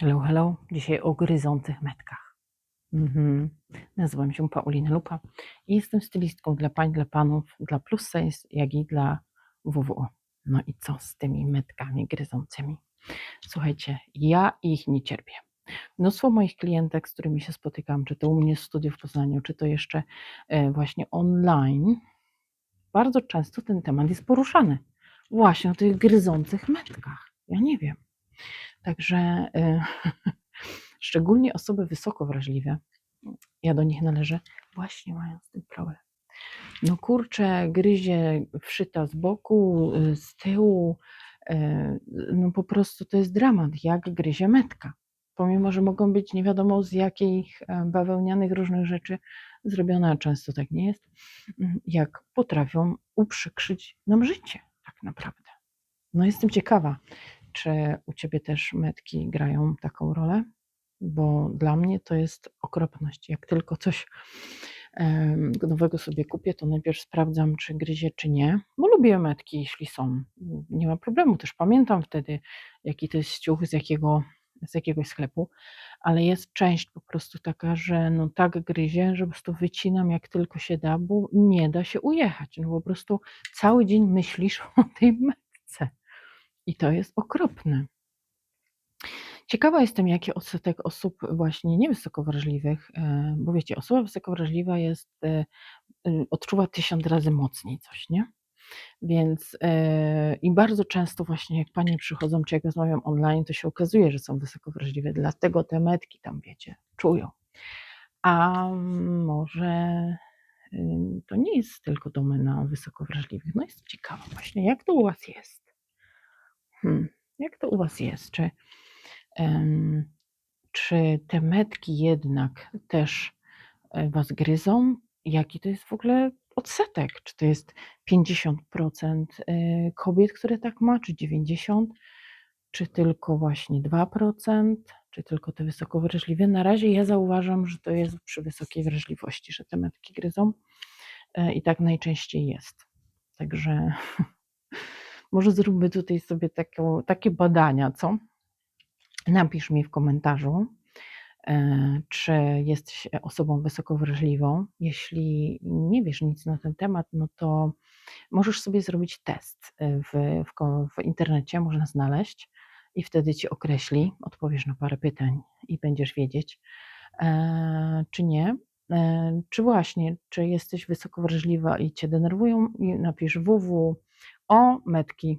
Hello, hello. Dzisiaj o gryzących metkach. Mhm. Nazywam się Paulina Lupa i jestem stylistką dla pań, dla panów, dla plus size, jak i dla WWO. No i co z tymi metkami gryzącymi? Słuchajcie, ja ich nie cierpię. Mnóstwo moich klientek, z którymi się spotykam, czy to u mnie w studiu w Poznaniu, czy to jeszcze e, właśnie online, bardzo często ten temat jest poruszany. Właśnie o tych gryzących metkach. Ja nie wiem. Także y, szczególnie osoby wysoko wrażliwe, ja do nich należę, właśnie mają z tym problem. No kurczę, gryzie wszyta z boku, y, z tyłu, y, no po prostu to jest dramat, jak gryzie metka. Pomimo, że mogą być nie wiadomo z jakich e, bawełnianych różnych rzeczy zrobione, a często tak nie jest, mm, jak potrafią uprzykrzyć nam życie tak naprawdę. No jestem ciekawa, czy u ciebie też metki grają taką rolę? Bo dla mnie to jest okropność. Jak tylko coś nowego sobie kupię, to najpierw sprawdzam, czy gryzie, czy nie, bo lubię metki, jeśli są. Nie ma problemu. Też pamiętam wtedy, jaki to jest ciuch, z jakiego z jakiegoś sklepu, ale jest część po prostu taka, że no tak gryzie, że po prostu wycinam jak tylko się da, bo nie da się ujechać. No po prostu cały dzień myślisz o tej metce. I to jest okropne. Ciekawa jestem, jaki odsetek osób właśnie niewysoko wrażliwych, e, bo wiecie, osoba wysoko wrażliwa jest, e, y, odczuwa tysiąc razy mocniej coś, nie? Więc e, i bardzo często właśnie jak panie przychodzą, czy jak rozmawiam online, to się okazuje, że są wysoko wrażliwe, dlatego te metki tam, wiecie, czują. A może y, to nie jest tylko domena wysoko wrażliwych. No jest ciekawa właśnie, jak to u was jest? Hmm, jak to u was jest? Czy Em, czy te metki jednak też e, was gryzą? Jaki to jest w ogóle odsetek? Czy to jest 50% e, kobiet, które tak ma, czy 90%, czy tylko właśnie 2%, czy tylko te wysoko wrażliwe? Na razie ja zauważam, że to jest przy wysokiej wrażliwości, że te metki gryzą e, i tak najczęściej jest. Także może zróbmy tutaj sobie taką, takie badania, co? Napisz mi w komentarzu, e, czy jesteś osobą wysoko wrażliwą. Jeśli nie wiesz nic na ten temat, no to możesz sobie zrobić test e, w, w, w internecie, można znaleźć i wtedy ci określi, odpowiesz na parę pytań i będziesz wiedzieć, e, czy nie. Czy właśnie, czy jesteś wysoko wrażliwa i cię denerwują, napisz www o metki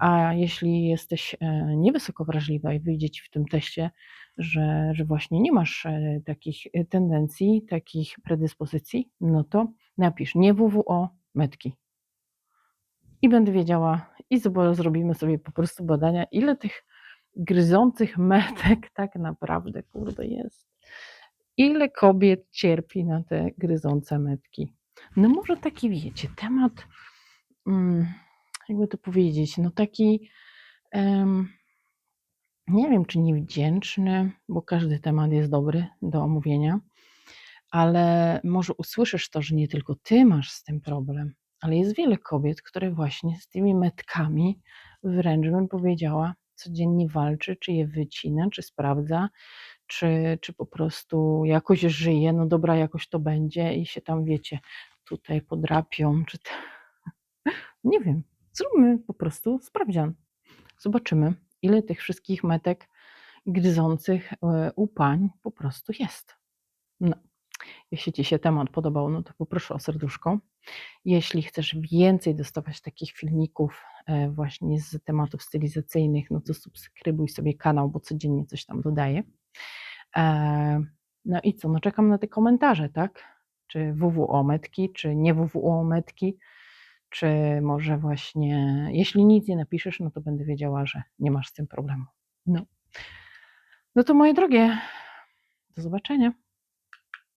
a jeśli jesteś e, niewysoko wrażliwa i wyjdzie ci w tym teście, że, że właśnie nie masz e, takich e, tendencji, takich predyspozycji, no to napisz nie WWO, metki. I będę wiedziała, i zrobimy sobie po prostu badania, ile tych gryzących metek tak naprawdę, kurde, jest. Ile kobiet cierpi na te gryzące metki. No może taki, wiecie, temat... Mm, jakby to powiedzieć, no taki, nie wiem czy niewdzięczny, bo każdy temat jest dobry do omówienia, ale może usłyszysz to, że nie tylko ty masz z tym problem, ale jest wiele kobiet, które właśnie z tymi metkami wręcz bym powiedziała, codziennie walczy, czy je wycina, czy sprawdza, czy, czy po prostu jakoś żyje, no dobra, jakoś to będzie i się tam, wiecie, tutaj podrapią, czy. Nie wiem, Zróbmy po prostu sprawdzian. Zobaczymy, ile tych wszystkich metek gryzących e, u pań po prostu jest. No. Jeśli Ci się temat podobał, no to poproszę o serduszko. Jeśli chcesz więcej dostawać takich filmików e, właśnie z tematów stylizacyjnych, no to subskrybuj sobie kanał, bo codziennie coś tam dodaję. E, no i co, no czekam na te komentarze, tak? Czy WWO metki, czy nie WWO metki czy może właśnie, jeśli nic nie napiszesz, no to będę wiedziała, że nie masz z tym problemu. No, no to moje drogie, do zobaczenia.